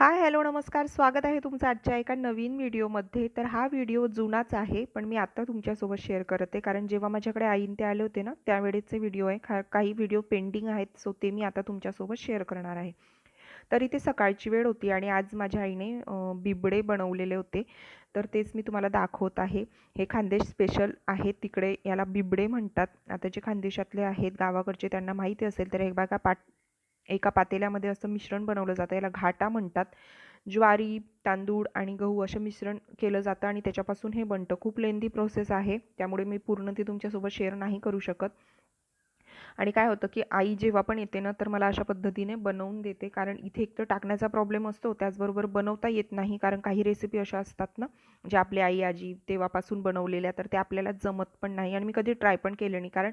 Hi hello नमस्कार. स्वागत आहे तुमचं आजच्या एका नवीन व्हिडिओमध्ये. तर हा व्हिडिओ जुनाच आहे पण मी आत्ता तुमच्यासोबत शेअर करते. कारण जेव्हा माझ्याकडे आईन ते आले होते ना त्यावेळेचे व्हिडिओ आहे. खा काही व्हिडिओ पेंडिंग आहेत सो ते मी आता तुमच्यासोबत शेअर करणार आहे. तर इथे सकाळची वेळ होती आणि आज माझ्या आईने बिबडे बनवलेले होते. तर तेच मी तुम्हाला दाखवत आहे. हे खानदेश स्पेशल आहे. तिकडे याला बिबडे म्हणतात. आता जे खानदेशातले आहेत गावाकडचे त्यांना माहिती असेल तर हे बघा पाट एका पातेल्यामध्ये असं मिश्रण बनवलं जातं. याला घाटा म्हणतात. ज्वारी तांदूळ आणि गहू असं मिश्रण केलं जातं आणि त्याच्यापासून हे बनतं. खूप लेंदी प्रोसेस आहे. त्यामुळे मी पूर्ण ती तुमच्यासोबत शेअर नाही करू शकत. आणि काय होतं की आई जेव्हा पण येते ना तर मला अशा पद्धतीने बनवून देते. कारण इथे एक तर टाकण्याचा प्रॉब्लेम असतो. त्याचबरोबर बनवता येत नाही. कारण काही रेसिपी अशा असतात ना जे आपली आई आजी तेव्हापासून बनवलेल्या तर ते आपल्याला जमत पण नाही. आणि मी कधी ट्राय पण केलं नाही. कारण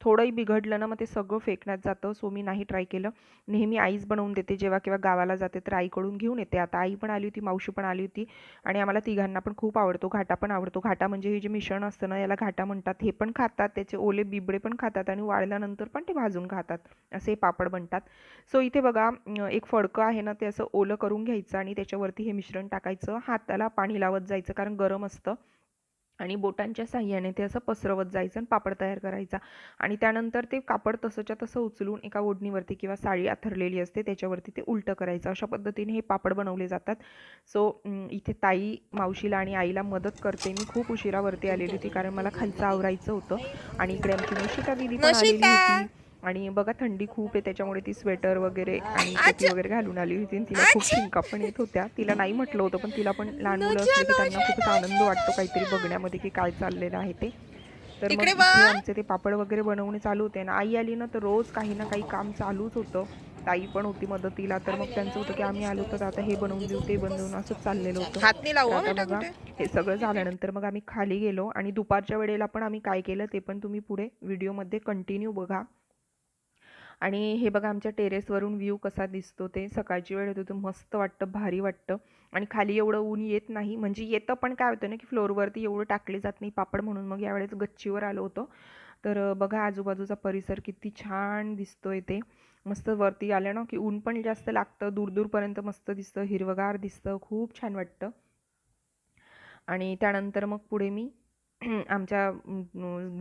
थोडंही बिघडलं ना मग ते सगळं फेकण्यात जातं. सो मी नाही ट्राय केलं. नेहमी आईच बनवून देते. जेव्हा केव्हा गावाला जाते तर आईकडून घेऊन येते. आता आई पण आली होती मावशी पण आली होती. आणि आम्हाला तिघांना पण खूप आवडतो. घाटा पण आवडतो. घाटा म्हणजे हे जे मिश्रण असतं ना याला घाटा म्हणतात. हे पण खातात. त्याचे ओले बिबडे पण खातात आणि वाळल्यानंतर पण ते भाजून खातात. असे पापड बनतात. सो इथे बघा एक फडकं आहे ना ते असं ओलं करून घ्यायचं आणि त्याच्यावरती हे मिश्रण टाकायचं. हाताला पाणी लावत जायचं कारण गरम असतं. आणि बोटांच्या साह्याने ते असं पसरवत जायचं आणि पापड तयार करायचा. आणि त्यानंतर ते कापड तसंच्या तसं उचलून एका ओढणीवरती किंवा साडी आथरलेली असते त्याच्यावरती ते उलटं करायचं. अशा पद्धतीने हे पापड बनवले जातात. सो इथे ताई मावशीला आणि आईला मदत करते. मी खूप उशिरावरती आलेली होती कारण मला खालचं आवरायचं होतं. आणि इकडे आमची निशिता दिदी पण आलेली होती. आणि बघा थंडी खूप आहे त्याच्यामुळे ती स्वेटर वगैरे आणि टोपी वगैरे घालून आली होती तिला खूप शिंका पण येत होत्या. तिला नाही म्हटलं होतं पण तिला पण लहान मुलं असले की त्यांना खूपच आनंद वाटतो काहीतरी बघण्यामध्ये की काय चाललेलं आहे ते. तर मग आमचे ते पापड वगैरे बनवणे चालू होते आणि आई आली ना तर रोज काही ना काही काम चालूच होतं. ताई पण होती मदतीला तर मग त्यांचं होतं की आम्ही आलो तर आता हे बनवून देऊ ते बनवून असंच चाललेलं होतं. बघा हे सगळं झाल्यानंतर मग आम्ही खाली गेलो आणि दुपारच्या वेळेला पण आम्ही काय केलं ते पण तुम्ही पुढे व्हिडिओमध्ये कंटिन्यू बघा. आणि हे बघा आमच्या टेरेसवरून व्ह्यू कसा दिसतो ते सकाळची वेळ होती तर मस्त वाटतं भारी वाटतं. आणि खाली एवढं ऊन येत नाही म्हणजे येतं पण काय होतं ना की फ्लोअरवरती एवढं टाकले जात नाही पापड म्हणून. मग यावेळेस गच्चीवर आलो होतो. तर बघा आजूबाजूचा परिसर किती छान दिसतोय ते. मस्त वरती आलं ना की ऊन पण जास्त लागतं दूर दूरपर्यंत मस्त दिसतं हिरवगार दिसतं खूप छान वाटतं. आणि त्यानंतर मग पुढे मी आमच्या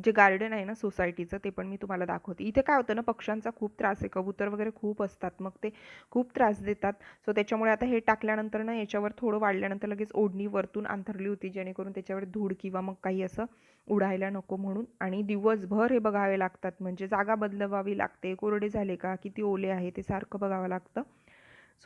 जे गार्डन आहे ना सोसायटीचं ते पण मी तुम्हाला दाखवते. इथे काय होतं ना पक्ष्यांचा खूप त्रास आहे. कबूतर वगैरे खूप असतात. मग ते खूप त्रास देतात. सो त्याच्यामुळे आता हे टाकल्यानंतर ना याच्यावर थोडं वाढल्यानंतर लगेच ओढणी वरतून अंथरली होती जेणेकरून त्याच्यावर धूळ किंवा मग काही असं उडायला नको म्हणून. आणि दिवसभर हे बघावे लागतात. म्हणजे जागा बदलवावी लागते. कोरडे झाले का? किती ओले आहे? ते सारखं बघावं लागतं.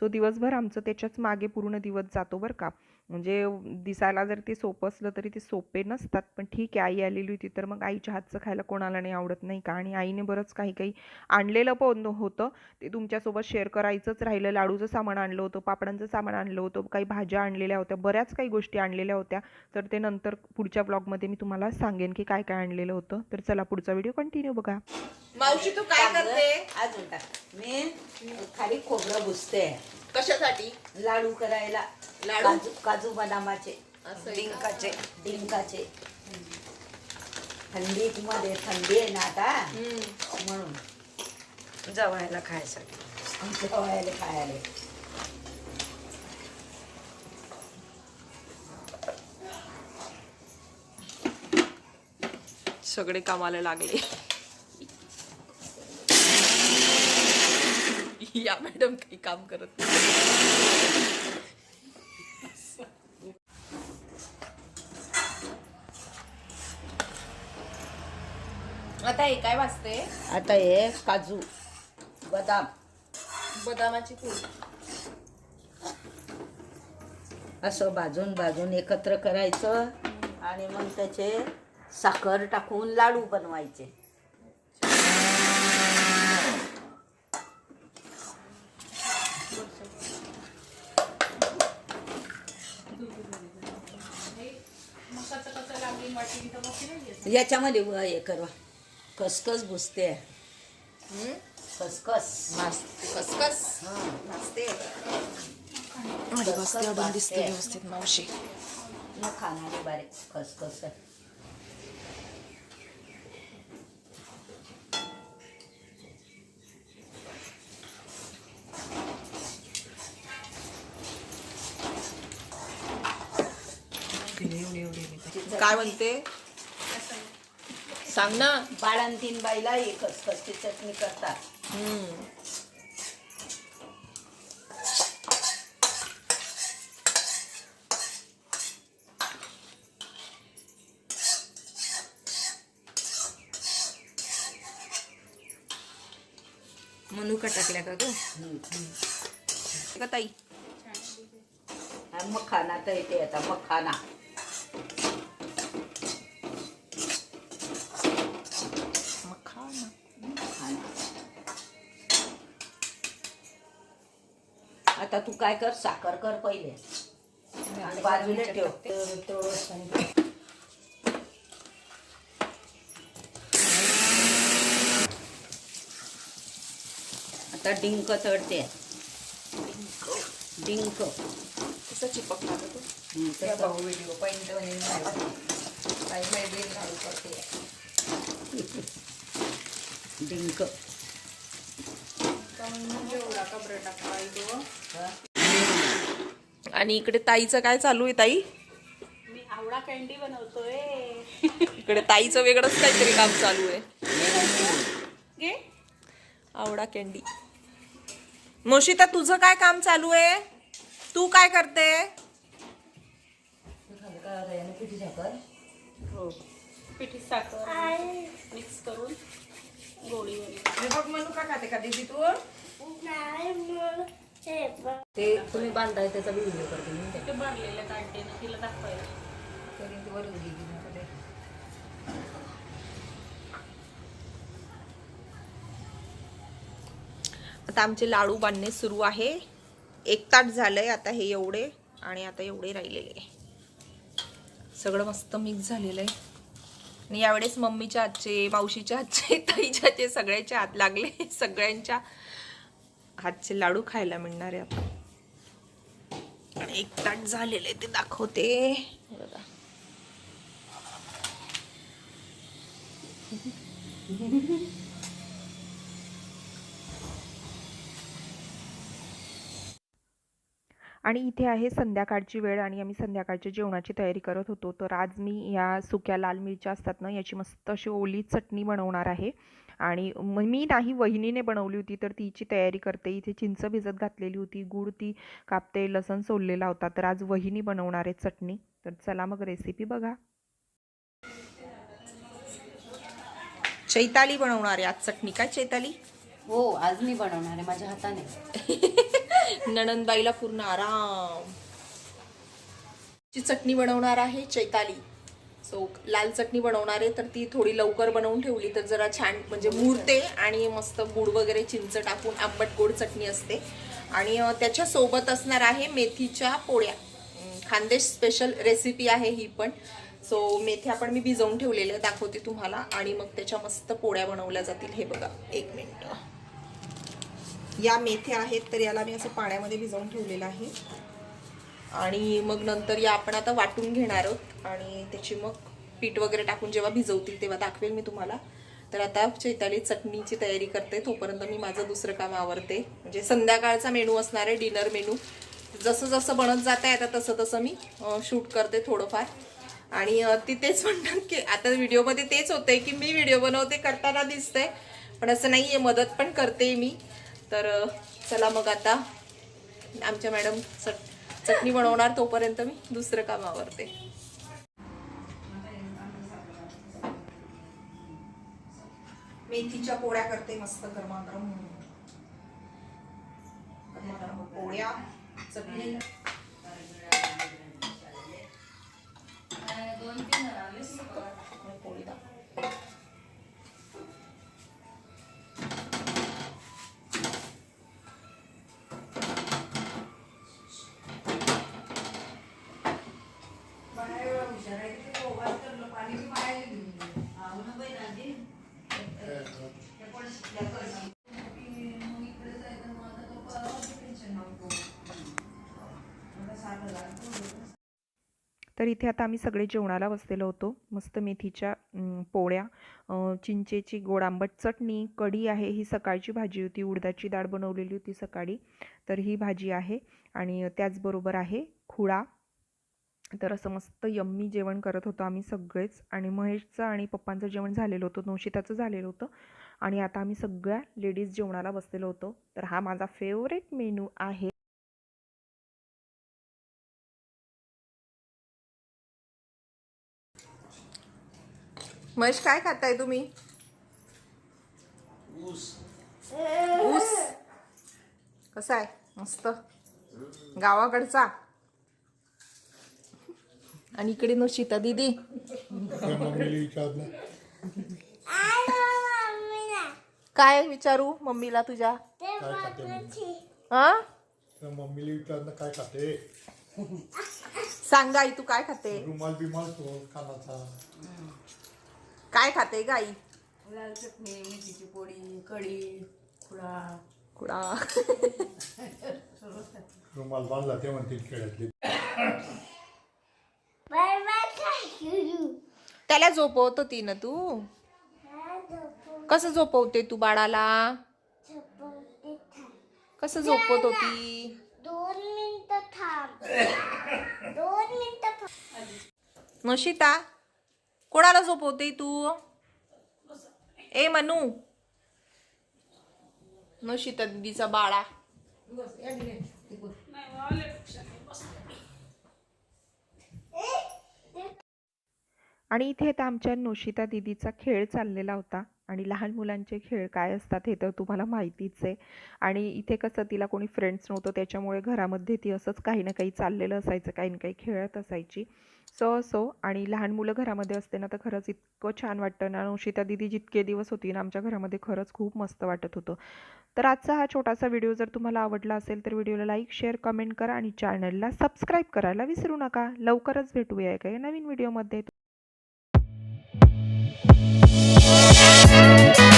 सो दिवसभर आमचं त्याच्याच मागे पूर्ण दिवस जातो बरं का. म्हणजे दिसायला जर ते सोपं असलं तरी ते सोपे नसतात. पण ठीक आहे आई आलेली होती तर मग आईच्या हातचं खायला कोणाला नाही आवडत नाही का? आणि आईने बरंच काही काही आणलेलं पण होतं. ते तुमच्यासोबत शेअर करायचंच राहिलं. लाडूचं सामान आणलं होतं पापडांचं सामान आणलं होतं काही भाज्या आणलेल्या होत्या बऱ्याच काही गोष्टी आणलेल्या होत्या. तर ते नंतर पुढच्या ब्लॉगमध्ये मी तुम्हाला सांगेन की काय काय आणलेलं होतं. तर चला पुढचा व्हिडिओ कंटिन्यू बघा. मावशी तू काय करते? अजून मी खाली खोबरं भुसते कशासाठी? लाडू करायला. लाडू? काजू काजू बदामाचे. असं आहे का? डिंकाचे. डिंकाचे. थंडीत मध्ये थंडी आहे ना आता. म्हणून. जवायला खायसाठी जवायला खायला. सगळे कामाला लागले. या मॅडम काही काम करत. आता हे काय वाजते आता हे काजू बदाम. बदामाची फूल असं भाजून भाजून एकत्र करायचं आणि मग त्याचे साखर टाकून लाडू बनवायचे. याच्यामध्ये व- हे करवा. खसखस भुसते खसखस. खसखस? हां खसखस भाजते. व्यवस्थित मावशी. न खाणारे बारे खसखस. काय म्हणते? सांग ना. बाळांतीन बाईला एक खसखसची चटणी करतात. हम्म. मनुका टाकल्या का ग? का ताई. हा मखाना तर येते आता मखाना. आता तू काय कर साखर कर पहिले. आणि बाजूला ठेव. आता डिंक तळते. डिंक. कसं चिपकणार तू? हं, व्हिडिओ करते. डिंक. आणि इकडे ताईचं काय चालू आहे ताई? मी आवळा कँडी बनवतोय. इकडे ताईचं वेगळंच काहीतरी काम चालू आहे. घे. आवडा कॅन्डी मोशिता तुझं काय काम चालू आहे? तू काय करते? पिठी साखर हो. पिठी साखर मिक्स करून बघ म्हणू का खाते का दीदी तू? ते तुम्ही बांधाय त्याचा व्हिडिओ करते मी. ते काढते ना तिला दाखवायला. आता आमचे लाडू बांधणे सुरू आहे. एक ताट झालंय आता हे एवढे आणि आता एवढे राहिलेले. सगळं मस्त मिक्स झालेलं आहे. आणि यावेळेस मम्मीच्या हातचे मावशीच्या हातचे ताईच्या हातचे सगळ्याच्या हात लागले सगळ्यांच्या. हातचे लाडू खायला मिळणार आहे आता आणि एक ताट झालेले ते दाखवते. बघा. आणि इथे आहे संध्याकाळची वेळ आणि आम्ही संध्याकाळच्या जेवणाची तयारी करत होतो. तर आज मी या सुक्या लाल मिरच्या असतात ना याची मस्त अशी ओली चटणी बनवणार आहे. आणि म- मी नाही वहिनीने बनवली होती तर तिची तयारी करते. इथे चिंच भिजत घातलेली होती गूळ ती कापते लसण सोललेला होता तर आज वहिनी बनवणार आहे चटणी. तर चला मग रेसिपी बघा. चैताली बनवणार आहे आज चटणी. काय चैताली? हो आज मी बनवणार आहे माझ्या हाताने. नणंदबाईला पूर्ण आराम. ची चटणी बनवणार आहे चैताली. सो लाल चटणी बनवणार आहे तर ती थोडी लवकर बनवून ठेवली तर जरा छान म्हणजे मुरते आणि मस्त गुड वगैरे चिंच टाकून आंबट गोड चटणी असते. आणि त्याच्यासोबत असणार आहे मेथीच्या पोळ्या. खानदेश स्पेशल रेसिपी आहे ही पण. सो मेथ्या पण मी भिजवून ठेवलेल्या दाखवते तुम्हाला. आणि मग त्याच्या मस्त पोळ्या बनवल्या जातील. हे बघा एक मिनटं. या मेथ्या आहेत तर याला मी असं पाण्यामध्ये भिजवून ठेवलेलं आहे. आणि मग नंतर या आपण आता वाटून घेणार आहोत. आणि त्याची मग पीठ वगैरे टाकून जेव्हा भिजवतील तेव्हा दाखवेल मी तुम्हाला. तर आता चैताली चटणीची तयारी करते. तोपर्यंत मी माझं दुसरं काम आवरते. म्हणजे संध्याकाळचा मेनू असणार आहे डिनर मेनू. जसं जसं बनत जात आहे आता तसं तसं मी शूट करते थोडंफार. आणि ती तेच म्हणतात की आता व्हिडिओमध्ये तेच होतंय की मी व्हिडिओ बनवते करताना दिसतंय. पण असं नाही आहे मदत पण करते मी. तर चला मग आता आमच्या मॅडम चट चटणी बनवणार तोपर्यंत मी दुसरं काम आवरते. मेथीच्या पोळ्या करते मस्त गरमागरम. गरमागरम पोळ्या चटणी. आणि पोळी तर इथे आता आम्ही सगळे जेवणाला बसलेलो होतो. मस्त मेथीच्या पोळ्या चिंचेची गोड आंबट चटणी कढी आहे. ही सकाळची भाजी होती. उडदाची डाळ बनवलेली होती सकाळी. तर ही भाजी आहे आणि त्याचबरोबर आहे खुळा. तर असं मस्त यम्मी जेवण करत होतो आम्ही सगळेच आणि महेशचं आणि पप्पांचं जेवण झालेलं होतं. नोशिताचं झालेलं होतं. आणि आता आम्ही सगळ्या लेडीज जेवणाला बसलेलो होतो. तर हा माझा फेवरेट मेनू आहे. महेश काय खाताय तुम्ही? ऊस. कसा आहे? मस्त. गावाकडचा. आणि इकडे नुशिता दीदी. काय विचारू मम्मीला तुझ्या? हा? मम्मीला विचारणं काय खाते सांग आई तू काय खाते? रुमाल बिमाल तो कानाचा. काय खाते गाई? लाल चटणी मेथीची पोळी कढी खुळा कुडा. रुमाल बांधला ते म्हणतील खेळातले त्याला झोपवत होती ना तू. कसं झोपवते तू बाळाला? कसं झोपवत होती दोन मिनिटं थांब. दोन मिनिटं थांब. नशिता? कोणाला झोपवते तू? ए मनू. नशिता दीदीचा बाळा. आणि इथे आता आमच्या नोशिता दिदीचा खेळ चाललेला होता. आणि लहान मुलांचे खेळ काय असतात हे तर तुम्हाला माहितीच आहे. आणि इथे कसं तिला कोणी फ्रेंड्स नव्हतं त्याच्यामुळे घरामध्ये ती असंच काही ना काही चाललेलं असायचं काही ना काही खेळत असायची. सो असो आणि लहान मुलं घरामध्ये असते ना तर खरंच इतकं छान वाटतं ना. नोशिता दिदी जितके दिवस होती ना आमच्या घरामध्ये खरंच खूप मस्त वाटत होतं. तर आजचा हा छोटासा व्हिडिओ जर तुम्हाला आवडला असेल तर व्हिडिओला लाईक शेअर कमेंट करा आणि चॅनलला सबस्क्राईब करायला विसरू नका. लवकरच भेटूया एका नवीन व्हिडिओमध्ये Thank you.